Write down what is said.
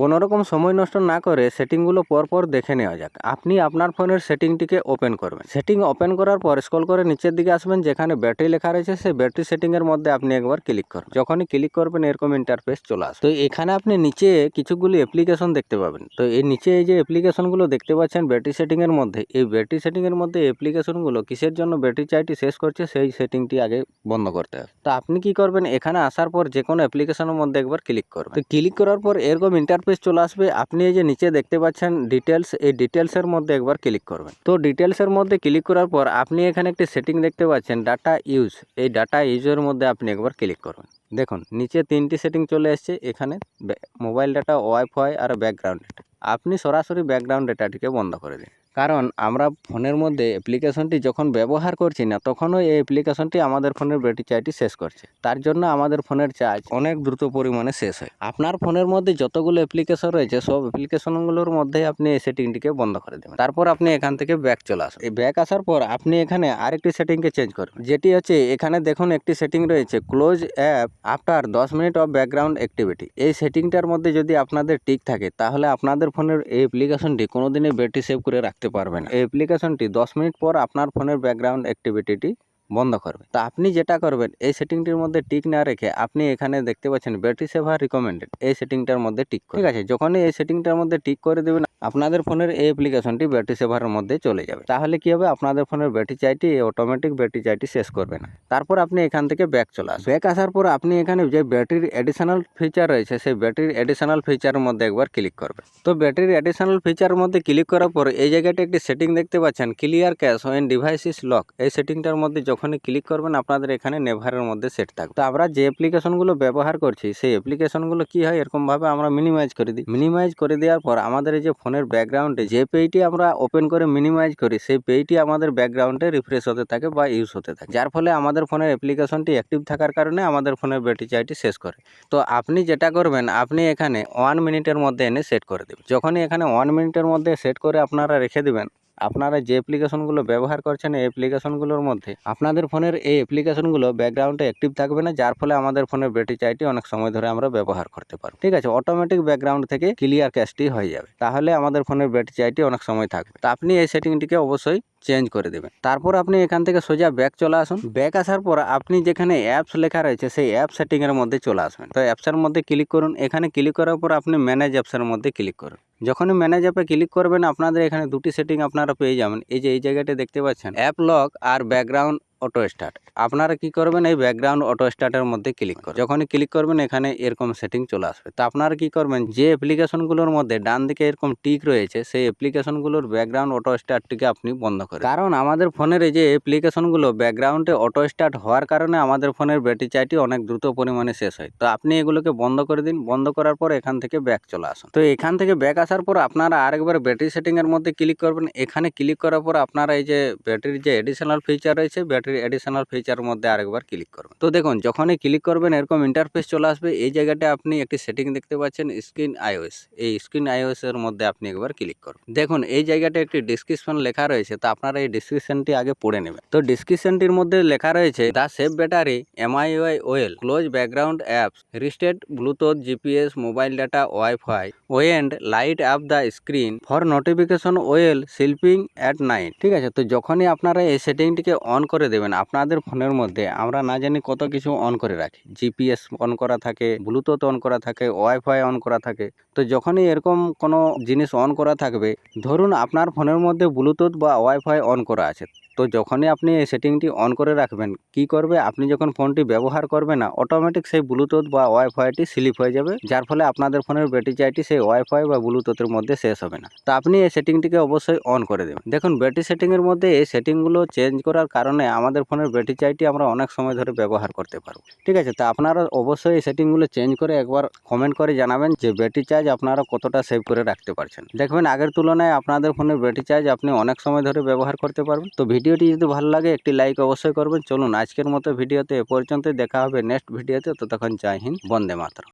কোনো রকম সময় নষ্ট না করে সেটিংগুলো পরপর দেখে নেওয়া যাক। আপনি আপনার ফোনের সেটিংটিকে ওপেন করবেন। সেটিং ওপেন করার পর স্কল করে নিচের দিকে আসবেন, যেখানে ব্যাটারি লেখা রয়েছে, সেই ব্যাটারি সেটিংয়ের মধ্যে আপনি একবার ক্লিক করবেন। যখনই ক্লিক করবেন, এরকম ইন্টারফেস চলে আসবে। তো এখানে আপনি নিচে কিছুগুলি অ্যাপ্লিকেশন দেখতে পাবেন। তো এই নিচে এই যে অ্যাপ্লিকেশনগুলো দেখতে পাচ্ছেন ব্যাটারি সেটিংয়ের মধ্যে, এই ব্যাটারি সেটিংয়ের মধ্যে অ্যাপ্লিকেশনগুলো কিসের জন্য ব্যাটারি চার্জটি শেষ করছে, সেই সেটিংটি আগে বন্ধ করতে হবে। তো আপনি কি করবেন? এখানে আসার পর যে কোনো অ্যাপ্লিকেশনের মধ্যে একবার ক্লিক করবেন। তো ক্লিক করার পর এরকম ইন্টারফেস চলে আসবে। আপনি এই যে নিচে দেখতে পাচ্ছেন ডিটেলস এই ডিটেলসের মধ্যে একবার ক্লিক করবেন। তো ডিটেলসের মধ্যে ক্লিক করার পর আপনি এখানে একটি সেটিং দেখতে পাচ্ছেন ডাটা ইউজ এই ডাটা ইউজের মধ্যে আপনি একবার ক্লিক করবেন। দেখুন, নিচে তিনটি সেটিং চলে এসছে। এখানে মোবাইল ডাটা ওয়াইফাই আর ব্যাকগ্রাউন্ড ডেটা আপনি সরাসরি ব্যাকগ্রাউন্ড ডেটাটিকে বন্ধ করে দিন। কারণ আমরা ফোনের মধ্যে অ্যাপ্লিকেশনটি যখন ব্যবহার করছি না, তখনও এই অ্যাপ্লিকেশনটি আমাদের ফোনের ব্যাটারি চার্জটি শেষ করছে। তার জন্য আমাদের ফোনের চার্জ অনেক দ্রুত পরিমাণে শেষ হয়। আপনার ফোনের মধ্যে যতগুলো অ্যাপ্লিকেশন রয়েছে, সব অ্যাপ্লিকেশনগুলোর মধ্যে আপনি এই সেটিংটিকে বন্ধ করে দেবেন। তারপর আপনি এখান থেকে ব্যাক চলে আসুন। এই ব্যাক আসার পর আপনি এখানে আরেকটি সেটিংকে চেঞ্জ করবেন যেটি হচ্ছে এখানে দেখুন একটি সেটিং রয়েছে ক্লোজ অ্যাপ আফটার দশ মিনিট অফ ব্যাকগ্রাউন্ড অ্যাক্টিভিটি এই সেটিংটার মধ্যে যদি আপনাদের টিক থাকে, তাহলে আপনাদের ফোনের এই অ্যাপ্লিকেশনটি কোনোদিনই ব্যাটারি সেভ করে রাখতে পারবেন এই অ্যাপ্লিকেশনটি দশ মিনিট পর আপনার ফোনের ব্যাকগ্রাউন্ড অ্যাক্টিভিটিটি বন্ধ করবে। তা আপনি যেটা করবেন, এই সেটিংটির মধ্যে টিক না রেখে আপনি এখানে দেখতে পাচ্ছেন ব্যাটারি সেভার রিকমেন্ডেড এই সেটিংটার মধ্যে টিক ঠিক আছে, যখনই এই সেটিংটার মধ্যে টিক করে দেবেন, আপনাদের ফোনের এই অ্যাপ্লিকেশনটি ব্যাটারি সেভারের মধ্যে চলে যাবে। তাহলে কি হবে? আপনাদের ফোনের ব্যাটারি চাইটি অটোমেটিক ব্যাটারি চাইটি শেষ করবে না। তারপর আপনি এখান থেকে ব্যাক চলে আসবেন ব্যাক আসার পর আপনি এখানে যে ব্যাটারির অ্যাডিশনাল ফিচার রয়েছে, সেই ব্যাটারির অ্যাডিশনাল ফিচারের মধ্যে একবার ক্লিক করবেন। তো ব্যাটারির অ্যাডিশনাল ফিচারের মধ্যে ক্লিক করার পর এই জায়গাটা একটি সেটিং দেখতে পাচ্ছেন। Clear cache when device is lock এই সেটিংটার মধ্যে যখনই ক্লিক করবেন, আপনাদের এখানে নেভারের মধ্যে সেট থাকবে। তো আমরা যে অ্যাপ্লিকেশনগুলো ব্যবহার করছি, সেই অ্যাপ্লিকেশনগুলো কি হয়? এরকমভাবে আমরা মিনিমাইজ করে দিই। মিনিমাইজ করে দেওয়ার পর আমাদের এই যে ফোনের ব্যাকগ্রাউন্ডে যে পেজটি আমরা ওপেন করে মিনিমাইজ করি, সেই পেজটি আমাদের ব্যাকগ্রাউন্ডে রিফ্রেশ হতে থাকে বা ইউজ হতে থাকে। যার ফলে আমাদের ফোনের অ্যাপ্লিকেশনটি অ্যাক্টিভ থাকার কারণে আমাদের ফোনের ব্যাটারি চার্জটি শেষ করে। তো আপনি যেটা করবেন, আপনি এখানে ওয়ান মিনিটের মধ্যে এনে সেট করে দেবেন। যখনই এখানে ওয়ান মিনিটের মধ্যে সেট করে আপনারা রেখে দেবেন আপনারা যে অ্যাপ্লিকেশনগুলো ব্যবহার করছেন এই অ্যাপ্লিকেশনগুলোর মধ্যে, আপনাদের ফোনের এই অ্যাপ্লিকেশনগুলো ব্যাকগ্রাউন্ডে অ্যাক্টিভ থাকবে না, যার ফলে আমাদের ফোনের ব্যাটারি চাইটি অনেক সময় ধরে আমরা ব্যবহার করতে পারব। ঠিক আছে অটোমেটিক ব্যাকগ্রাউন্ড থেকে ক্লিয়ার ক্যাশটি হয়ে যাবে। তাহলে আমাদের ফোনের ব্যাটারি চাইটি অনেক সময় থাকবে। তা আপনি এই সেটিংটিকে অবশ্যই চেঞ্জ করে দেবেন। তারপর আপনি এখান থেকে সোজা ব্যাক চলে আসুন। ব্যাক আসার পর আপনি যেখানে অ্যাপস লেখা রয়েছে, সেই অ্যাপ সেটিংয়ের মধ্যে চলে আসবেন। তো অ্যাপসের মধ্যে ক্লিক করুন। এখানে ক্লিক করার পর আপনি ম্যানেজ অ্যাপসের মধ্যে ক্লিক করুন। যখনই ম্যানেজ অ্যাপে ক্লিক করবেন, আপনাদের এখানে দুটি সেটিং আপনারা পেয়ে যাবেন। এই যে, এই জায়গাটা দেখতে পাচ্ছেন অ্যাপ লক আর ব্যাকগ্রাউন্ড অটো স্টার্ট আপনারা কি করবেন, এই ব্যাকগ্রাউন্ড অটো স্টার্টের মধ্যে ক্লিক করবেন। যখনই ক্লিক করবেন, এখানে এরকম সেটিং চলে আসবে। তো আপনারা কি করবেন, যে অ্যাপ্লিকেশনগুলোর মধ্যে ডান দিকে এরকম টিক রয়েছে, সেই অ্যাপ্লিকেশনগুলোর ব্যাকগ্রাউন্ড অটো স্টার্টটিকে আপনি বন্ধ করেন কারণ আমাদের ফোনের এই যে অ্যাপ্লিকেশনগুলো ব্যাকগ্রাউন্ডে অটো স্টার্ট হওয়ার কারণে আমাদের ফোনের ব্যাটারি চার্জটি অনেক দ্রুত পরিমাণে শেষ হয়। তো আপনি এগুলোকে বন্ধ করে দিন, বন্ধ করার পর এখান থেকে ব্যাক চলে আসুন। তো এখান থেকে ব্যাক আসার পর আপনারা আরেকবার ব্যাটারি সেটিংয়ের মধ্যে ক্লিক করবেন। এখানে ক্লিক করার পর আপনারা এই যে ব্যাটারির যে এডিশনাল ফিচার রয়েছে ব্যাটারি এডিশনাল ফিচারের মধ্যে আরেকবার ক্লিক করবেন। তো দেখুন, যখনই ক্লিক করবেন, এরকম ইন্টারফেস চলে আসবে। এই জায়গাটা আপনি একটি সেটিং দেখতে পাচ্ছেন স্ক্রিন আইওএস এই স্ক্রিন আইওএস এর মধ্যে আপনি একবার ক্লিক করুন দেখুন, এই জায়গাটা একটি ডিসক্রিপশন লেখা রয়েছে, তো আপনারা এই ডিসক্রিপশনটি আগে পড়ে নেবেন। তো ডিসক্রিপশনটির মধ্যে লেখা রয়েছে the save battery MIUI will close background apps restrict Bluetooth GPS mobile data wifi won't light up the screen for notification while sleeping at night ঠিক আছে? তো যখনই আপনারা এই সেটিংটিকে অন করে দেবেন আপনাদের ফোনের মধ্যে আমরা না জানি কত কিছু অন করে রাখি। জিপিএস অন করা থাকে ব্লুটুথ অন করা থাকে ওয়াইফাই অন করা থাকে। তো যখনই এরকম কোনো জিনিস অন করা থাকবে, ধরুন আপনার ফোনের মধ্যে ব্লুটুথ বা ওয়াইফাই অন করা আছে। তো যখনই আপনি এই সেটিংটি অন করে রাখবেন, কি করবে? আপনি যখন ফোনটি ব্যবহার করবেন না অটোমেটিক সেই ব্লুটুথ বা ওয়াইফাইটি স্লিপ হয়ে যাবে, যার ফলে আপনাদের ফোনের ব্যাটারি চাইটি সেই ওয়াইফাই বা ব্লুটুথের মধ্যে শেষ হবে না। তো আপনি এই সেটিংটিকে অবশ্যই অন করে দেবেন। দেখুন ব্যাটারি সেটিংয়ের মধ্যে এই সেটিংগুলো চেঞ্জ করার কারণে আমাদের ফোনের ব্যাটারি চাইটি আমরা অনেক সময় ধরে ব্যবহার করতে পারব। ঠিক আছে? তো আপনারা অবশ্যই এই সেটিংগুলো চেঞ্জ করে একবার কমেন্ট করে জানাবেন যে ব্যাটারি চার্জ আপনারা কতটা সেভ করে রাখতে পারছেন। দেখবেন, আগের তুলনায় আপনাদের ফোনের ব্যাটারি চার্জ আপনি অনেক সময় ধরে ব্যবহার করতে পারবেন। তো ভিডিওটি যদি ভালো লাগে, একটি লাইক অবশ্যই করবেন। চলুন আজকের মতো ভিডিওতে এ পর্যন্তই। দেখা হবে নেক্সট ভিডিওতে। ততক্ষণ জয় হিন্দ, বন্দে মাতরম।